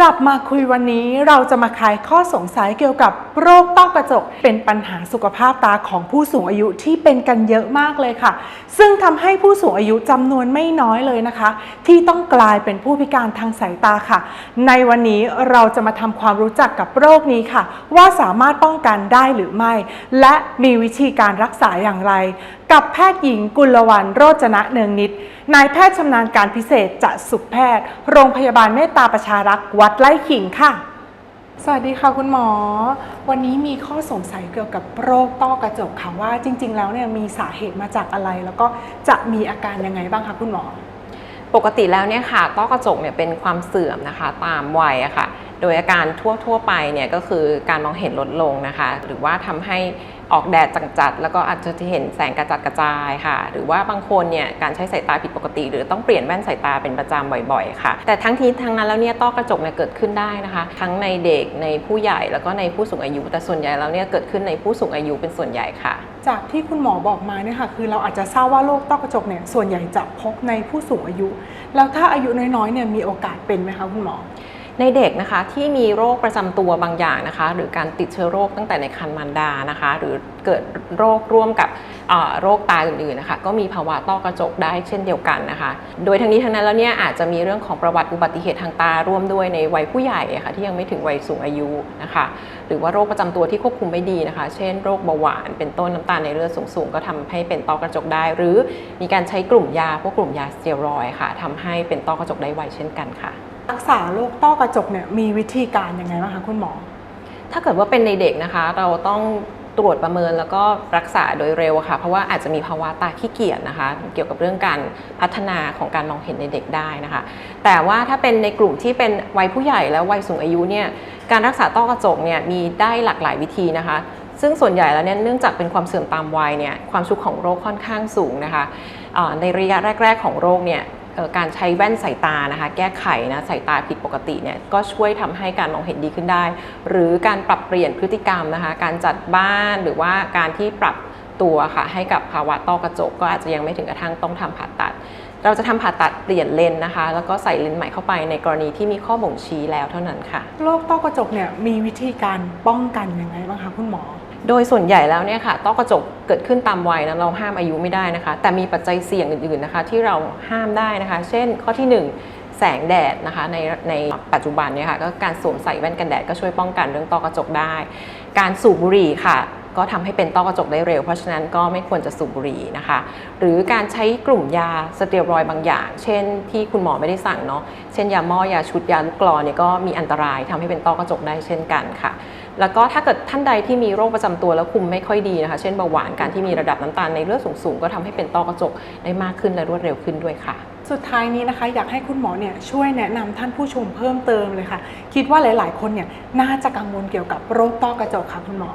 จับมาคุยวันนี้เราจะมาคลายข้อสงสัยเกี่ยวกับ โรคต้อกระจกเป็นปัญหาสุขภาพตาของผู้สูงอายุที่เป็นกันเยอะมากเลยค่ะ ซึ่งทำให้ผู้สูงอายุจำนวนไม่น้อยเลยนะคะ ที่ต้องกลายเป็นผู้พิการทางสายตาค่ะ ในวันนี้เราจะมาทำความรู้จักกับโรคนี้ค่ะ ว่าสามารถป้องกันได้หรือไม่ และมีวิธีการรักษาอย่างไร กับแพทย์หญิงกุลวรรณโรจนะเนืองนิดนายแพทย์ชำนาญการพิเศษจะสุขแพทย์ โรงพยาบาลเมตตาประชารักษ์วัดไร่ขิงค่ะ สวัสดีค่ะคุณหมอ วันนี้มีข้อสงสัยเกี่ยวกับโรคต้อกระจกค่ะว่าจริง ๆ แล้วเนี่ยมีสาเหตุมาจากอะไร แล้วก็จะมีอาการยังไงบ้างคะคุณหมอ ปกติแล้วเนี่ยค่ะต้อกระจกเนี่ยเป็นความเสื่อมนะคะ ตามวัยอะค่ะ โดยอาการทั่วๆไปเนี่ยก็คือการมองเห็นลดลงนะคะ หรือว่าทำให้ออกแดดจัดๆแล้วก็อาจจะเห็นแสงกระจัดกระจายค่ะ หรือว่าบางคนเนี่ยการใช้สายตาผิดปกติ หรือต้องเปลี่ยนแว่นสายตาเป็นประจำบ่อยๆ ค่ะ แต่ทั้งทีทั้งนั้นแล้วเนี่ยต้อกระจกเนี่ยเกิดขึ้นได้นะคะ ทั้งในเด็กในผู้ใหญ่แล้วก็ในผู้สูงอายุ แต่ส่วนใหญ่แล้วเนี่ยเกิดขึ้นในผู้สูงอายุเป็นส่วนใหญ่ค่ะ จากที่คุณหมอบอกมาเนี่ยค่ะคือเราอาจจะทราบว่าโรคต้อกระจกเนี่ยส่วนใหญ่จะพบในผู้สูงอายุ แล้วถ้าอายุน้อยๆเนี่ยมีโอกาสเป็นไหมคะคุณหมอ ในเด็กนะคะที่มีโรคประจำตัวบางอย่างนะคะ หรือการติดเชื้อโรคตั้งแต่ในครรภ์มารดานะคะ หรือ เกิดโรคร่วมกับเอ่อโรคตาอื่นๆนะคะก็มีภาวะต้อกระจกได้เช่นเดียวกันนะคะ โดยทั้งนี้ทั้งนั้นแล้วเนี่ยอาจจะมีเรื่องของประวัติอุบัติเหตุทางตาร่วมด้วยในวัยผู้ใหญ่อะค่ะที่ยังไม่ถึงวัยสูงอายุนะคะ หรือว่าโรคประจำตัวที่ควบคุมไม่ดีนะคะ เช่นโรคเบาหวานเป็นต้นน้ำตาลในเลือดสูงๆ ก็ทำให้เป็นต้อกระจกได้ หรือมีการใช้กลุ่มยาพวกกลุ่มยาสเตียรอยด์ค่ะทำให้เป็นต้อกระจกได้ไวเช่นกันค่ะ รักษาโรคต้อกระจกเนี่ยมีวิธีการยังไงบ้างคะคุณหมอถ้าเกิดว่าเป็นในเด็กนะคะ เราต้อง ตรวจประเมินแล้วก็รักษาโดยเร็วค่ะ เพราะว่าอาจจะมีภาวะตาขี้เกียจนะคะ เกี่ยวกับเรื่องการพัฒนาของการมองเห็นในเด็กได้นะคะ แต่ว่าถ้าเป็นในกลุ่มที่เป็นวัยผู้ใหญ่และวัยสูงอายุเนี่ยการรักษาต้อกระจกเนี่ยมีได้หลากหลายวิธีนะคะซึ่งส่วนใหญ่แล้วเนี่ยเนื่องจากเป็นความเสื่อมตามวัยเนี่ยความชุกของโรคค่อนข้างสูงนะคะในระยะแรก ๆ ของโรคเนี่ย การใช้แว่นสายตานะคะ แก้ไขนะสายตาผิดปกติเนี่ยก็ช่วยทำให้การมองเห็นดีขึ้นได้ หรือการปรับเปลี่ยนพฤติกรรมนะคะ การจัดบ้านหรือว่าการที่ปรับตัวค่ะให้กับภาวะต้อกระจก ก็อาจจะยังไม่ถึงกระทั่งต้องทำผ่าตัด เราจะทำผ่าตัดเปลี่ยนเลนนะคะ แล้วก็ใส่เลนใหม่เข้าไปในกรณีที่มีข้อบ่งชี้แล้วเท่านั้นค่ะโรคต้อกระจกเนี่ยมีวิธีการป้องกันยังไงบ้างคะคุณหมอ โดยส่วนใหญ่แล้วเนี่ยค่ะต้อกระจกเกิดขึ้นตามวัยนะเราห้ามอายุไม่ได้นะคะ แต่มีปัจจัยเสี่ยงอื่นๆนะคะ ที่เราห้ามได้นะคะ เช่นข้อที่ 1 แสงแดดนะคะในในปัจจุบันเนี่ยค่ะก็การสวมใส่แว่นกันแดดก็ช่วยป้องกันเรื่องต้อกระจกได้ การสูบบุหรี่ค่ะ ก็ทำให้เป็นต้อกระจกได้เร็ว เพราะฉะนั้นก็ไม่ควรจะสูบบุหรี่นะคะ หรือการใช้กลุ่มยาสเตียรอยบางอย่าง เช่นที่คุณหมอไม่ได้สั่งเนาะเช่นยาหม้อยาชุดยาลูกกรอนเนี่ยก็มีอันตรายทำให้เป็นต้อกระจกได้เช่นกันค่ะ แล้วก็ถ้าเกิดท่านใดที่มีโรคประจำตัวแล้วคุมไม่ค่อยดีนะคะ เช่นเบาหวานการที่มีระดับน้ำตาลในเลือดสูงๆก็ทำให้เป็นต้อกระจกได้มากขึ้นและรวดเร็วขึ้นด้วยค่ะสุดท้ายนี้นะคะอยากให้คุณหมอเนี่ยช่วยแนะนำท่านผู้ชมเพิ่มเติมเลยค่ะ คิดว่าหลาย ๆ คนเนี่ยน่าจะกังวลเกี่ยวกับโรคต้อกระจกค่ะคุณหมอ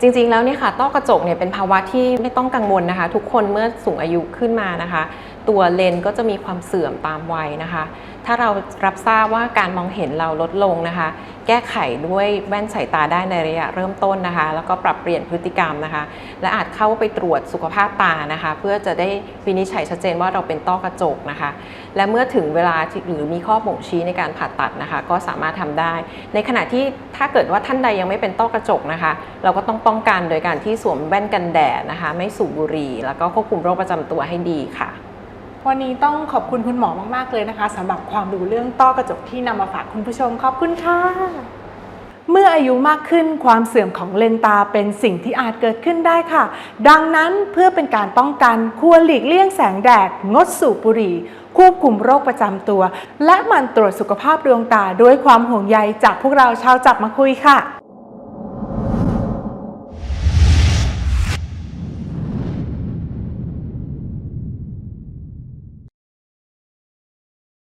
จริงๆแล้วเนี่ยค่ะต้อกระจกเนี่ยเป็นภาวะที่ไม่ต้องกังวลนะคะ ทุกคนเมื่อสูงอายุขึ้นมานะคะ ตัวเลนก็จะมีความเสื่อมตามวัยนะคะ ถ้าเรารับทราบว่าการมองเห็นเราลดลงนะคะ แก้ไขด้วยแว่นสายตาได้ในระยะเริ่มต้นนะคะ แล้วก็ปรับเปลี่ยนพฤติกรรมนะคะ และอาจเข้าไปตรวจสุขภาพตานะคะ เพื่อจะได้วินิจฉัยชัดเจนว่าเราเป็นต้อกระจกนะคะ และเมื่อถึงเวลาหรือมีข้อบ่งชี้ในการผ่าตัดนะคะ ก็สามารถทำได้ ในขณะที่ถ้าเกิดว่าท่านใดยังไม่เป็นต้อกระจกนะคะ เราก็ต้องป้องกันโดยการที่สวมแว่นกันแดดนะคะ ไม่สูบบุหรี่ แล้วก็ควบคุมโรคประจำตัวให้ดีค่ะ วันนี้ต้องขอบคุณคุณหมอมาก ๆ เลยนะคะสำหรับความรู้เรื่องต้อกระจกที่นำมาฝากคุณผู้ชมขอบคุณค่ะ เมื่ออายุมากขึ้นความเสื่อมของเลนตาเป็นสิ่งที่อาจเกิดขึ้นได้ค่ะ ดังนั้นเพื่อเป็นการป้องกันควรหลีกเลี่ยงแสงแดด งดสูบบุหรี่ ควบคุมโรคประจำตัว และหมั่นตรวจสุขภาพดวงตาด้วยความห่วงใยจากพวกเราชาวจับมาคุยค่ะ